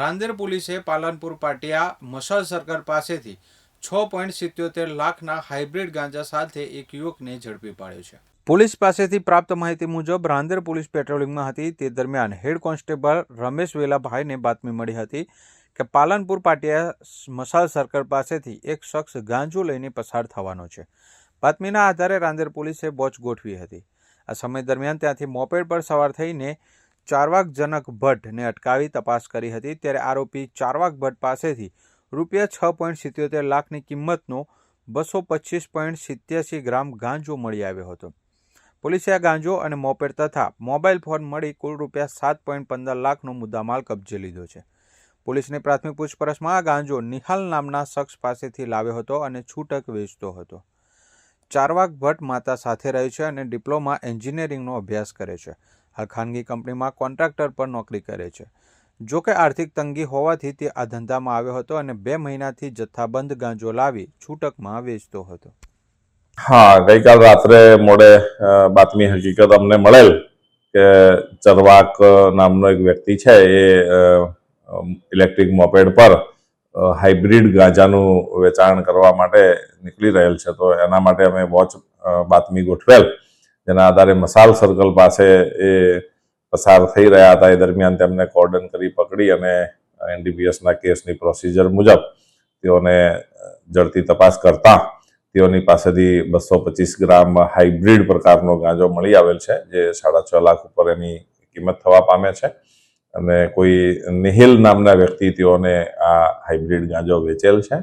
રાંદેર પોલીસે પાલનપુર પાટિયા muscle circle પાસેથી છ પોઈન્ટ સિત્યોતેર લાખના હાઇબ્રિડ ગાંજા સાથે એક યુવકને ઝડપી પાડ્યો છે. પોલીસ પાસેથી પ્રાપ્ત માહિતી મુજબ રાંદેર પોલીસ પેટ્રોલિંગમાં હતી. તે દરમિયાન હેડ કોન્સ્ટેબલ રમેશ વેલાભાઈને બાતમી મળી હતી કે પાલનપુર પાટિયા મસાલ સર્કલ પાસેથી એક શખ્સ ગાંજો લઈને પસાર થવાનો છે. બાતમીના આધારે રાંદેર પોલીસે વોચ ગોઠવી હતી. આ સમય દરમિયાન ત્યાંથી મોપેડ પર સવાર થઈને ચારવાક જનક ભટ્ટને અટકાવી તપાસ કરી હતી, ત્યારે આરોપી ચારવાક ભટ્ટ પાસેથી રૂપિયા છ પોઈન્ટ સિત્યોતેર લાખની કિંમતનો બસો પચીસ પોઈન્ટ સિત્યાસી ગ્રામ ગાંજો મળી આવ્યો હતો. પોલીસે આ ગાંજો અને મોપેડ તથા મોબાઈલ ફોન મળી કુલ રૂપિયા સાત પોઈન્ટ પંદર લાખનો મુદ્દામાલ કબજે લીધો છે. પોલીસની પ્રાથમિક પૂછપરછમાં આ ગાંજો નિહાલ નામના શખ્સ પાસેથી લાવ્યો હતો અને છૂટક વેચતો હતો. ચારવાક ભટ્ટ માતા સાથે રહે છે અને ડિપ્લોમા એન્જિનિયરિંગનો અભ્યાસ કરે છે. હાલ ખાનગી કંપનીમાં કોન્ટ્રાક્ટર પર નોકરી કરે છે. જો કે આર્થિક તંગી હોવાથી તે આ ધંધામાં આવ્યો હતો અને બે મહિનાથી જથ્થાબંધ ગાંજો લાવી છૂટકમાં વેચતો હતો. હા, ગઈકાલ રાત્રે મોડે બાતમી હકીકત અમને મળેલ કે ચરવાક નામનો એક વ્યક્તિ છે એ ઇલેક્ટ્રિક મોપેડ પર હાઇબ્રિડ ગાંજાનું વેચાણ કરવા માટે નીકળી રહેલ છે. તો એના માટે અમે વોચ બાતમી ગોઠવેલ. જેના આધારે મસાલ સર્કલ પાસે એ પસાર થઈ રહ્યા હતા. એ દરમિયાન તેમને કોર્ડન કરી પકડી અને એનડીપીએસના કેસની પ્રોસિજર મુજબ તેઓને ઝડપી તપાસ કરતા તેઓની પાસેથી બસો પચીસ ગ્રામ હાઇબ્રિડ પ્રકારનો ગાંજો મળી આવેલ છે, જે સાડા છ લાખ ઉપર એની કિંમત થવા પામે છે. અને કોઈ નિહિલ નામના વ્યક્તિ તેઓને આ હાઇબ્રિડ ગાંજો વેચેલ છે.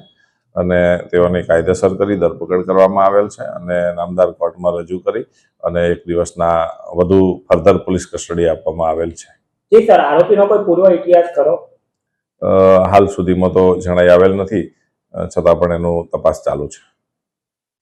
અને તેઓની કાયદેસર કરી ધરપકડ કરવામાં આવેલ છે અને નામદાર કોર્ટમાં રજૂ કરી અને એક દિવસના વધુ ફર્ધર પોલીસ કસ્ટડી આપવામાં આવેલ છે. જી સર આરોપીનો કોઈ પૂર્વ ઇતિહાસ ખરો? હાલ સુધીમાં તો જણાઈ આવેલ નથી છતાં પણ એનું તપાસ ચાલુ છે.